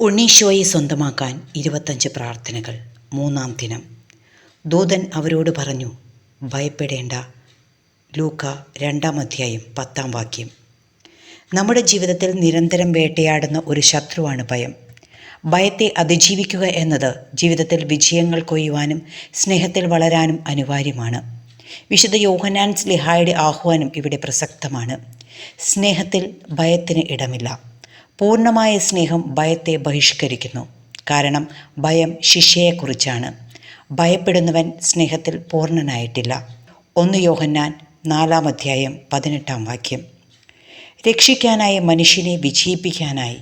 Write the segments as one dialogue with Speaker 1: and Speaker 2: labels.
Speaker 1: ഉണ്ണീശോയെ സ്വന്തമാക്കാൻ ഇരുപത്തഞ്ച് പ്രാർത്ഥനകൾ. മൂന്നാം ദിനം. ദൂതൻ അവരോട് പറഞ്ഞു ഭയപ്പെടേണ്ട. ലൂക്ക രണ്ടാം അധ്യായം പത്താം വാക്യം. നമ്മുടെ ജീവിതത്തിൽ നിരന്തരം വേട്ടയാടുന്ന ഒരു ശത്രുവാണ് ഭയം. ഭയത്തെ അതിജീവിക്കുക എന്നത് ജീവിതത്തിൽ വിജയങ്ങൾ കൊയ്യുവാനും സ്നേഹത്തിൽ വളരാനും അനിവാര്യമാണ്. വിശുദ്ധ യോഹനാൻ സ്ലിഹായുടെ ആഹ്വാനം ഇവിടെ പ്രസക്തമാണ്. സ്നേഹത്തിൽ ഭയത്തിന് ഇടമില്ല. പൂർണമായ സ്നേഹം ഭയത്തെ ബഹിഷ്കരിക്കുന്നു. കാരണം ഭയം ശിക്ഷയെക്കുറിച്ചാണ്. ഭയപ്പെടുന്നവൻ സ്നേഹത്തിൽ പൂർണനായിട്ടില്ല. ഒന്ന് യോഹന്നാൻ നാലാം അധ്യായം പതിനെട്ടാം വാക്യം. രക്ഷിക്കാനായി മനുഷ്യനെ വിജയിപ്പിക്കാനായി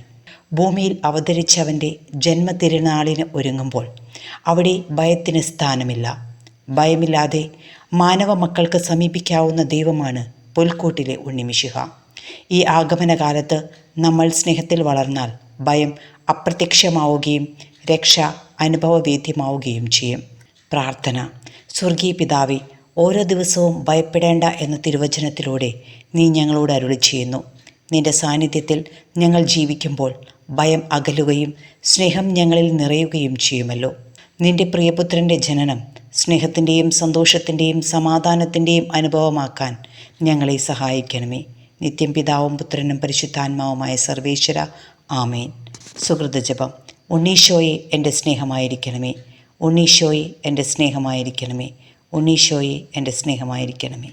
Speaker 1: ഭൂമിയിൽ അവതരിച്ചവന്റെ ജന്മതിരുനാളിന് ഒരുങ്ങുമ്പോൾ അവിടെ ഭയത്തിന് സ്ഥാനമില്ല. ഭയമില്ലാതെ മാനവ മക്കൾക്ക് സമീപിക്കാവുന്ന ദൈവമാണ് പുൽക്കൂട്ടിലെ ഉണ്ണിമിശിഹ. ഈ ആഗമനകാലത്ത് നമ്മൾ സ്നേഹത്തിൽ വളർന്നാൽ ഭയം അപ്രത്യക്ഷമാവുകയും രക്ഷ അനുഭവവേദ്യമാവുകയും ചെയ്യും. പ്രാർത്ഥന. സ്വർഗീയ പിതാവെ ഓരോ ദിവസവും ഭയപ്പെടേണ്ട എന്ന തിരുവചനത്തിലൂടെ നീ ഞങ്ങളോട് അരുളി ചെയ്യുന്നു. നിന്റെ സാന്നിധ്യത്തിൽ ഞങ്ങൾ ജീവിക്കുമ്പോൾ ഭയം അകലുകയും സ്നേഹം ഞങ്ങളിൽ നിറയുകയും ചെയ്യുമല്ലോ. നിന്റെ പ്രിയപുത്രന്റെ ജനനം സ്നേഹത്തിന്റെയും സന്തോഷത്തിന്റെയും സമാധാനത്തിന്റെയും അനുഭവമാക്കാൻ ഞങ്ങളെ സഹായിക്കണമേ. നിത്യം പിതാവും പുത്രനും പരിശുദ്ധാത്മാവുമായ സർവേശ്വര. ആമേൻ. സുഹൃതജപം ഉണ്ണീശോയെ എന്റെ സ്നേഹമായിരിക്കണമേ. ഉണ്ണീശോയെ എന്റെ സ്നേഹമായിരിക്കണമേ. ഉണ്ണീശോയെ എന്റെ സ്നേഹമായിരിക്കണമേ.